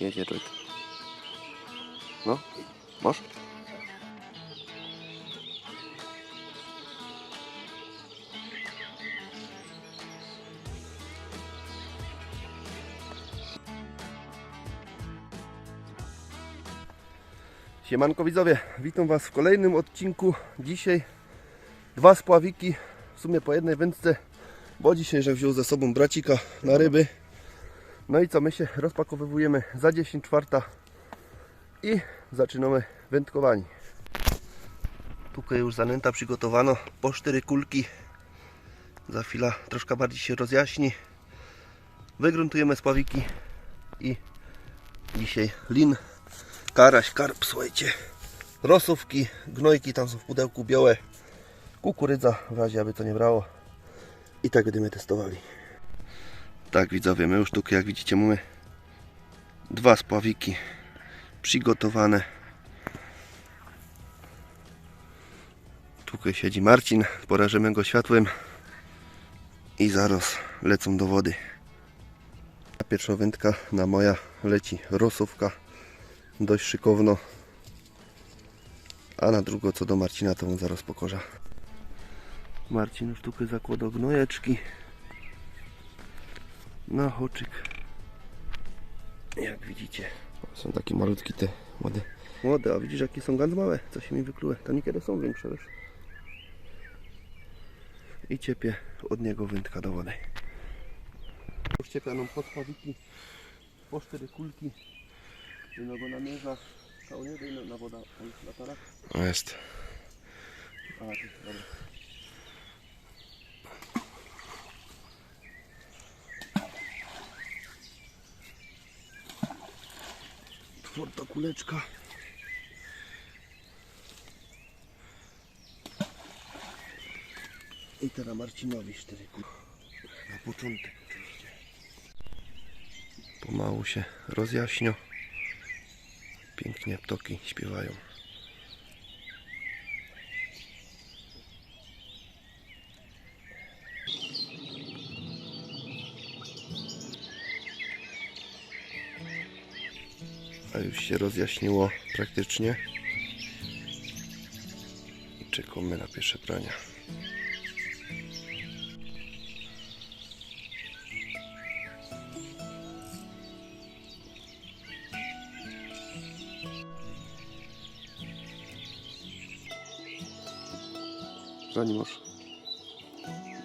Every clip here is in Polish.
Jedzie Joyt. No, masz? Siemanko widzowie, witam Was w kolejnym odcinku. Dzisiaj dwa spławiki, w sumie po jednej wędce, bo dzisiaj, że wziął ze sobą bracika na ryby. No i co, my się rozpakowujemy za 10 czwarta i zaczynamy wędkowanie. Tutaj już zanęta przygotowano po cztery kulki. Za chwilę troszkę bardziej się rozjaśni. Wygruntujemy spławiki i dzisiaj lin, karaś, karp, słuchajcie. Rosówki, gnojki tam są w pudełku białe. Kukurydza w razie aby to nie brało. I tak będziemy testowali. Tak widzowie, my już tu jak widzicie mamy dwa spławiki przygotowane. Tutaj siedzi Marcin, porażymy go światłem i zaraz lecą do wody. Pierwsza wędka na moja leci rosówka, dość szykowno. A na drugą co do Marcina to mu zaraz pokorza. Marcin już tutaj zakładał gnojeczki na hoczyk. Jak widzicie, są takie malutkie te młode. Młode, a widzisz jakie są ganz małe? Co się mi wykluły? To niekiedy są większe, wiesz? I ciepie od niego wędka do wody. Nam podpawiki, po cztery kulki. Jedno go namierza, całą dojdę na woda, tam jest latarak. Jest. A, dobra. Czwarta kuleczka. I teraz Marcinowi cztery. Na początek oczywiście. Pomału się rozjaśnią. Pięknie ptoki śpiewają. Już się rozjaśniło praktycznie. I czekamy na pierwsze prania. Zanim masz.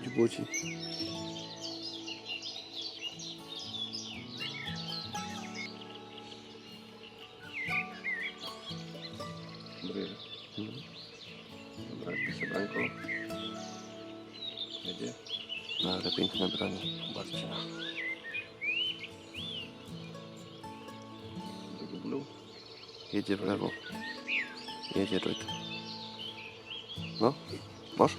Dźbuci. Dobry. Dobra, pisze branko. Jedzie. No ale piękne branie. Blue. Jedzie w lewo. Jedzie Joyt. No, masz?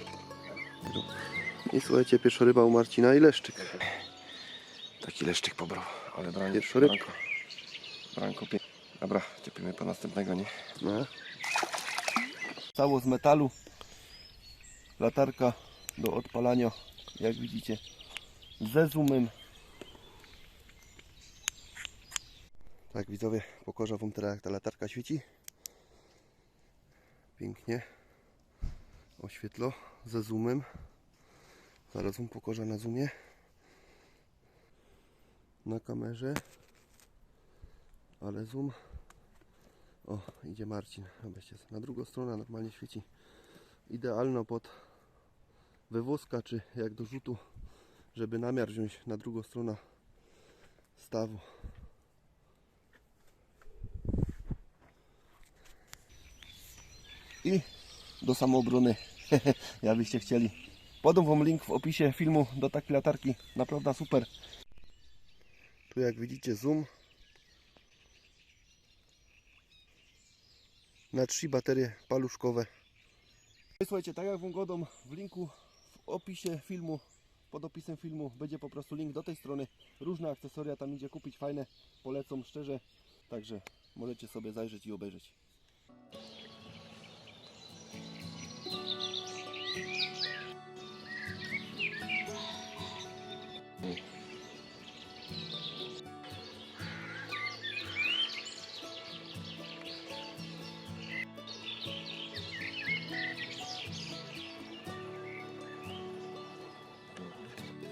I słuchajcie, pierwsza ryba u Marcina i leszczyk. Taki leszczyk pobrał, ale branko. Pierwszy ryb. Branko, branko. Dobra, ciepimy po następnego, nie? No. Cało z metalu. Latarka do odpalania, jak widzicie, ze zoomem. Tak widzowie, pokorza wam teraz jak ta latarka świeci. Pięknie. Oświetlo ze zoomem. Zaraz wam pokorza na zoomie. Na kamerze. Ale zoom. O, idzie Marcin. Na drugą stronę normalnie świeci. Idealno pod wywózka, czy jak do rzutu, żeby namiar wziąć na drugą stronę stawu. I do samoobrony, jakbyście chcieli. Podam Wam link w opisie filmu do takiej latarki. Naprawdę super. Tu jak widzicie zoom na trzy baterie paluszkowe. Słuchajcie, tak jak wam godą w linku w opisie filmu, pod opisem filmu będzie po prostu link do tej strony. Różne akcesoria tam idzie kupić, fajne, polecam szczerze. Także możecie sobie zajrzeć i obejrzeć.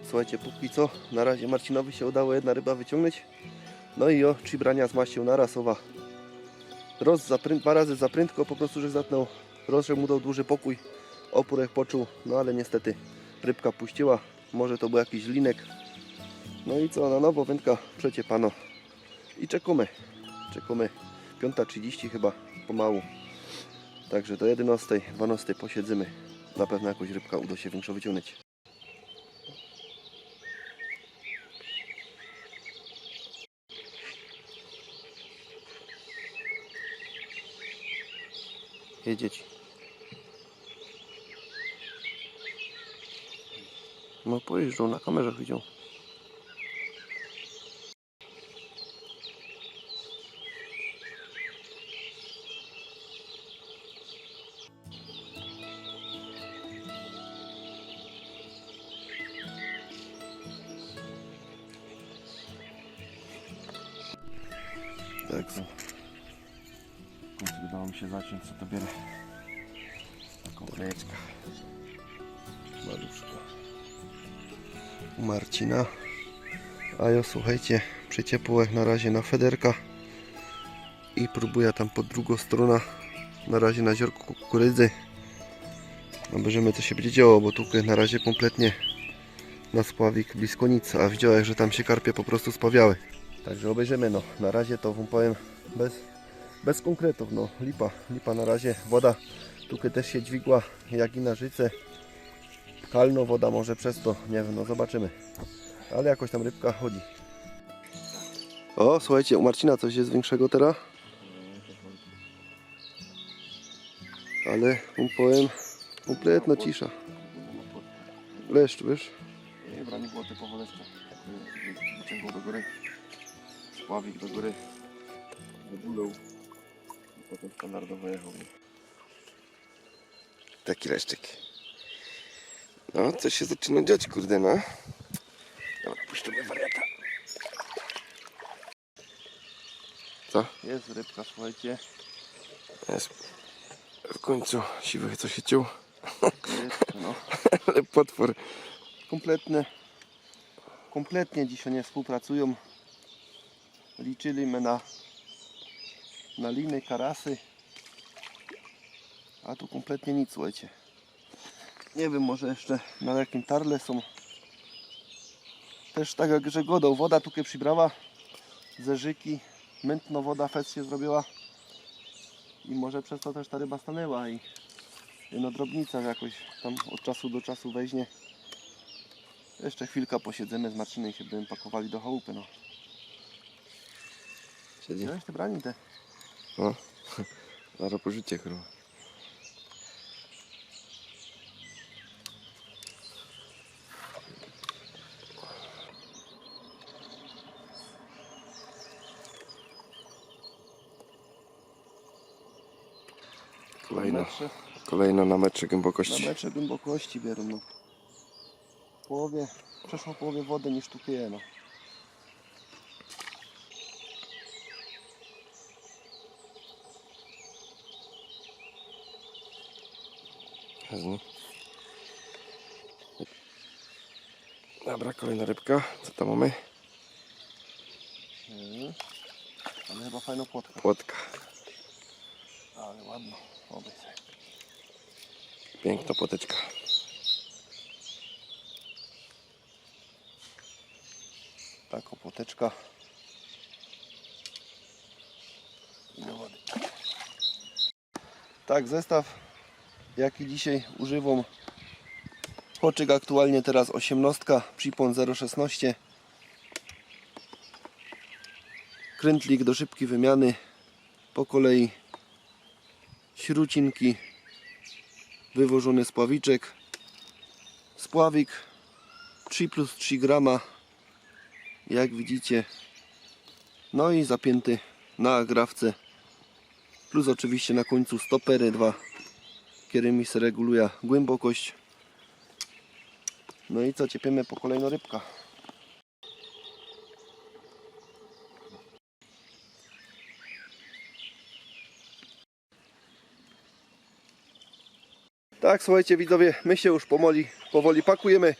Słuchajcie, póki co, na razie Marcinowi się udało jedna ryba wyciągnąć. No i o, trzy brania z maścią narasowa. Roz za pręd, dwa razy za prędko, po prostu, że zatnął. Roz, że mu dał duży pokój, opór poczuł, no ale niestety rybka puściła. Może to był jakiś linek. No i co, na nowo wędka przeciepano. I czekamy, czekamy. 5.30 chyba, pomału. Także do 11, 12 posiedzimy. Na pewno jakoś rybka uda się większą wyciągnąć. Jedzieć. No pojeżdżą, na kamerze widział. Udało mi się zaciąć, co to bierę. Taką klejeczkę. maluszko. U Marcina. A ja słuchajcie, przyciepło jak na razie na federka. I próbuję tam pod drugą stronę. Na razie na ziorku kukurydzy. Zobaczymy co się będzie działo, bo tu na razie kompletnie na spławik blisko nic. A widziałem, że tam się karpie po prostu spawiały. Także obejrzymy no. Na razie to wam powiem bez, bez konkretów. No lipa, lipa na razie. Woda tu też się dźwigła jak i na życe kalno woda może przez to, nie wiem, no zobaczymy. Ale jakoś tam rybka chodzi. O, słuchajcie, u Marcina coś jest większego teraz. Ale mu powiem, kompletna cisza. Leszcz, wiesz? Nie, branie było typowo leszcze. Wyciągał do góry. Spławik do góry. Wybulał. I potem standardowo jechał. Taki leszczyk. No, coś się zaczyna dziać, kurde, no. Dobra, puszczamy wariata. Co? Jest rybka, słuchajcie. Jest. W końcu siwy co się ciął. Jest, no. Ale potwór. Kompletne, kompletnie dzisiaj nie współpracują. Liczyliśmy na, na liny, karasy. A tu kompletnie nic, słuchajcie. Nie wiem, może jeszcze na jakim tarle są. Też tak jak że godą, woda tu przybrała. Zerzyki, mętno woda, fec się zrobiła. I może przez to też ta ryba stanęła i no drobnica jakoś tam od czasu do czasu weźmie. Jeszcze chwilkę posiedzimy z Marcinem i się będziemy pakowali do chałupy, no. Siedzi. Wziąłeś te brani te? No. Zaraz pożycie chyba. Kolejna, Metrze, kolejna na metrze na głębokości. metrze głębokości biorą, no. W połowie, przeszło połowie wody niż tu pije, no. Jezu. Dobra, kolejna rybka. Co tam mamy? Mhm. Ale chyba fajną płotkę. Płotka. Ale ładno. Oby sobie. Piękna płoteczka. Taką płoteczka. I do wody. Tak, zestaw jaki dzisiaj używam. Hoczyk aktualnie teraz 18, przypon 0,16. Krętlik do szybkiej wymiany. Po kolei śrucinki, wywożony spławiczek, spławik 3 plus 3 grama, jak widzicie. No i zapięty na agrawce, plus oczywiście na końcu stopery 2 Kierymis reguluje głębokość. No i co, ciepiemy po kolejną rybka. Tak, słuchajcie widzowie, my się już pomoli, powoli pakujemy.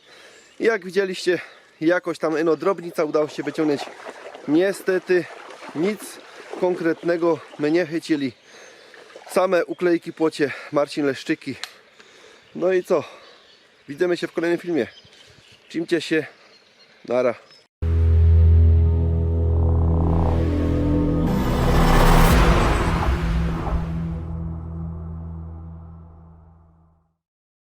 Jak widzieliście, jakoś tam eno drobnica udało się wyciągnąć. Niestety nic konkretnego my nie chycili. Same uklejki płocie Marcin Leszczyki. No i co? Widzimy się w kolejnym filmie. Czymcie się. Nara.